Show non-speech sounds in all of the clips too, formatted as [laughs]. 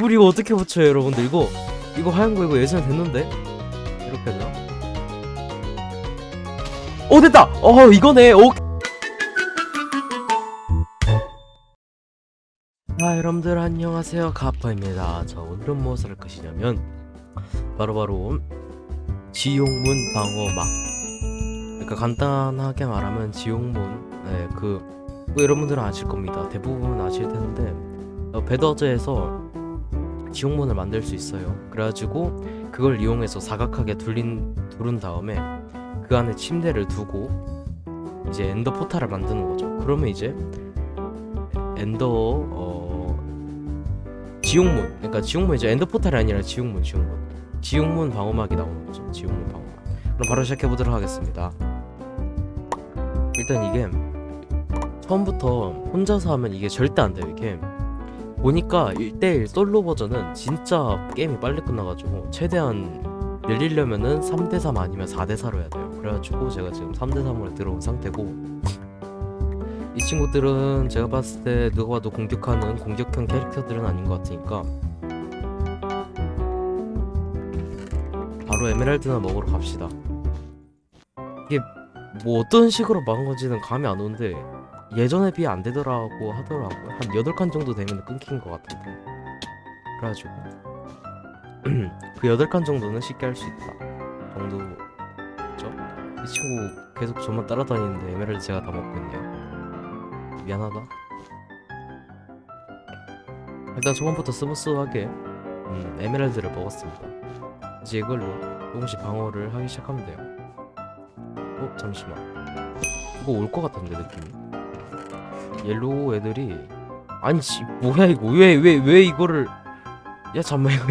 물 이거 어떻게 붙여요 여러분들? 이거 이거 하얀 거 이거 예전에 됐는데? 이렇게 되나? 어 됐다! 어 이거네. 오. 아 여러분들 안녕하세요. 가퍼입니다. 자 오늘은 무엇을 할 것이냐면 바로바로 지용문 방어막. 그러니까 간단하게 말하면 지용문. 네, 그 뭐 여러분들은 아실 겁니다. 대부분은 아실 텐데 어, 배더즈에서 지옥문을 만들 수 있어요. 그래가지고 그걸 이용해서 사각하게 둘린 두른 다음에 그 안에 침대를 두고 이제 엔더 포탈을 만드는 거죠. 그러면 이제 엔더 어 지옥문 그러니까 지옥문 이제 엔더 포탈이 아니라 지옥문 지옥문 지옥문 방어막이 나오는 거죠. 지옥문 방어막. 그럼 바로 시작해 보도록 하겠습니다. 일단 이게 처음부터 혼자서 하면 이게 절대 안 돼요. 이게 보니까 1대1 솔로 버전은 진짜 게임이 빨리 끝나가지고 최대한 열리려면은 3대3 아니면 4대4로 해야 돼요. 그래가지고 제가 지금 3대3으로 들어온 상태고 이 친구들은 제가 봤을 때 누가 봐도 공격하는 공격형 캐릭터들은 아닌 것 같으니까 바로 에메랄드나 먹으러 갑시다. 이게 뭐 어떤 식으로 막은 건지는 감이 안 오는데 예전에 비해 안 되더라고 하더라고요. 한 8칸 정도 되면 끊긴 것 같은데. 그래가지고 [clears throat] 그 8칸 정도는 쉽게 할 수 있다. 정도죠? 이 친구 계속 저만 따라다니는데 에메랄드 제가 다 먹고 있네요. 미안하다. 일단 초반부터 스무스하게 음, 에메랄드를 먹었습니다. 이제 이걸로 조금씩 방어를 하기 시작하면 돼요. 어 잠시만. 이거 올 것 같은데 느낌이. 옐로우 애들이 아니 씨 뭐야 이거? 왜 왜 왜 이거를 야 잠만 이거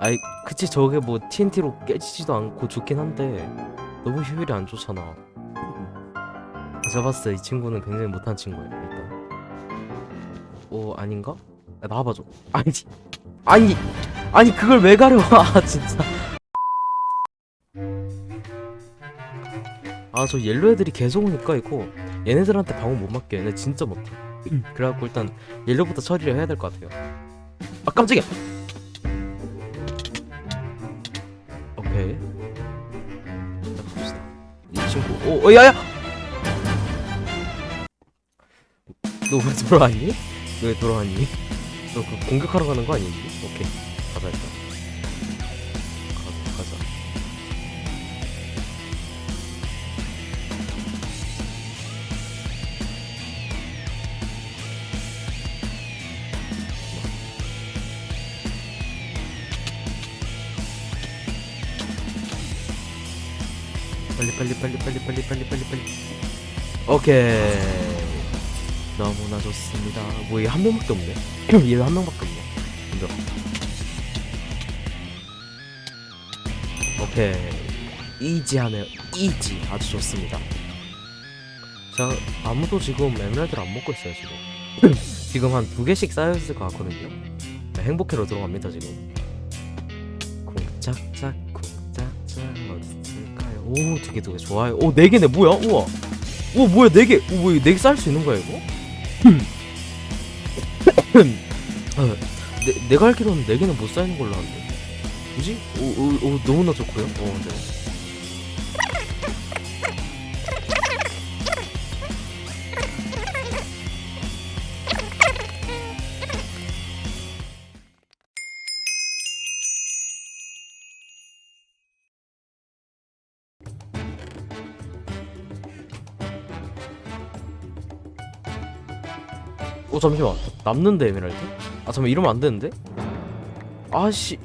아이 그치 저게 뭐 TNT로 깨지지도 않고 좋긴 한데 너무 효율이 안 좋잖아. 제가 봤을 때 이 친구는 굉장히 못한 친구예요 일단. 어 아닌가? 야, 나와봐줘. 아니 아니 아니 그걸 왜 가려 [laughs] 아 진짜. 아 저 옐로 애들이 계속 오니까 이거 얘네들한테 방어 못 맞게 얘네 진짜 못해. 그래갖고 일단 옐로부터 처리를 해야 될 것 같아요. 아 깜짝이야! 오케이. 자 갑시다. 이 친구. 오 어, 야야! 너왜 돌아왔니? 너왜 돌아왔니? 너그 공격하러 가는 거 아니니? 오케이. 가자 일단 빨리 빨리 빨리 빨리 빨리 빨리 빨리 빨리. 오케이. 너무나 좋습니다. 뭐 얘 한 명밖에 없네. [clears throat] 얘 한 명밖에 없네. 먼저. 오케이. 이지하네요. 이지. 아주 좋습니다. 자 아무도 지금 에메랄드를 안 먹고 있어요 지금. [clears throat] 지금 한 두 개씩 쌓여있을 것 같거든요. 네, 행복해로 들어갑니다 지금. 있을까요 개두개 좋아요. 오네 개네. 뭐야? 우와. 오 뭐야? 네개. 오 뭐야 네개 쌓을 수 있는 거야 이거? 어, 내, 내가 알기로는 네 개는 못 쌓이는 걸로 아는데. 뭐지? 오, 오, 오 너무나 좋고요. 어 네. 잠시만. 남는데 에메랄드? 아 잠깐 이러면 안 되는데? 아씨.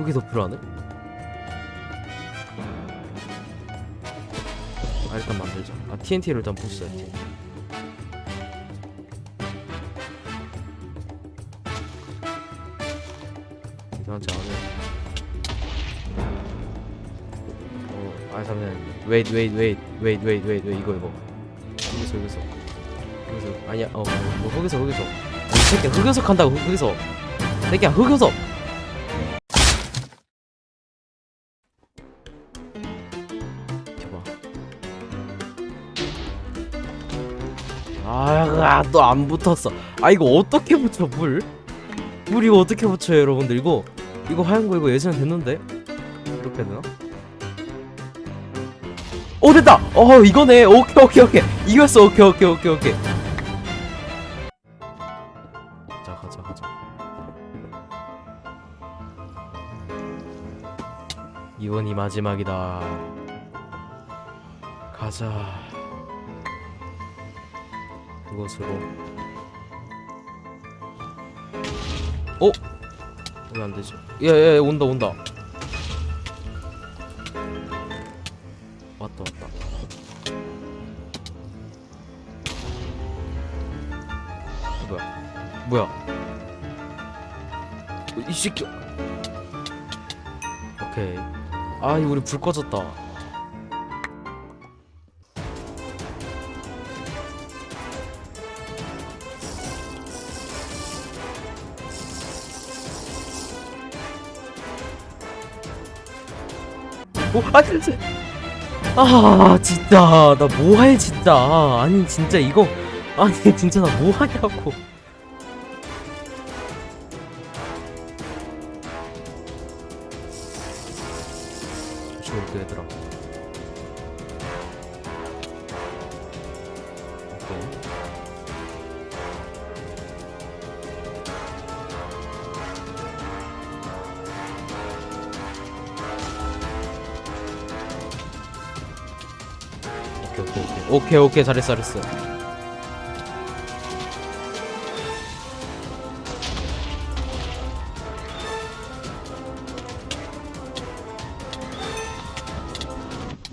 여기 더 필요하네? 아 일단 만들자. 아 TNT를 일단 부수자 TNT 이상하지 않아 어아 잠시만 wait wait wait. Wait wait wait wait. 이거 이거. 여기서 여기서 흑여석 아니야 어 뭐, 흑여석 흑여석 아니 새끼야 흑여석 한다고 흑- 흑여석 새끼야 흑여석! 줘봐 아또 안 붙었어. 아 이거 어떻게 붙여 물? 물 이거 어떻게 붙여요 여러분들? 이거 이거 하얀 거 이거 예전에 됐는데? 이렇게 되나? 오 됐다! 어 이거네. 오케이 오케이 오케이. 이겼어. 오케이 오케이 오케이 오케이 이번이 마지막이다. 가자. 그것으로. 어? 왜 안 되지? 야야야 온다 온다. 왔다 왔다. 뭐야? 뭐야? 어, 이 새끼. 오케이 아 이거 우리 불 꺼졌다 오, 아, 진짜. 아, 진짜. 나 뭐해, 진짜. 아니, 진짜 이거. 아니, 진짜 나 뭐하냐고. 올게, 얘들아. 오케이. 오케이, 오케이, 오케이. 오케이, 오케이. 잘했어, 잘했어.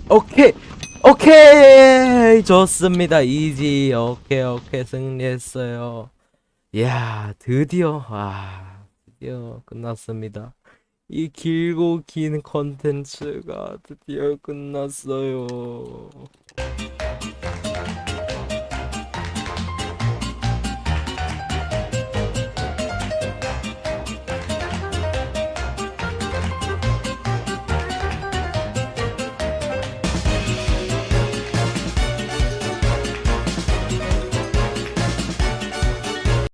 오케이. 오케이. 좋습니다. 이지. 오케이 오케이. 승리했어요. 이야 드디어. 아 드디어 끝났습니다. 이 길고 긴 컨텐츠가 드디어 끝났어요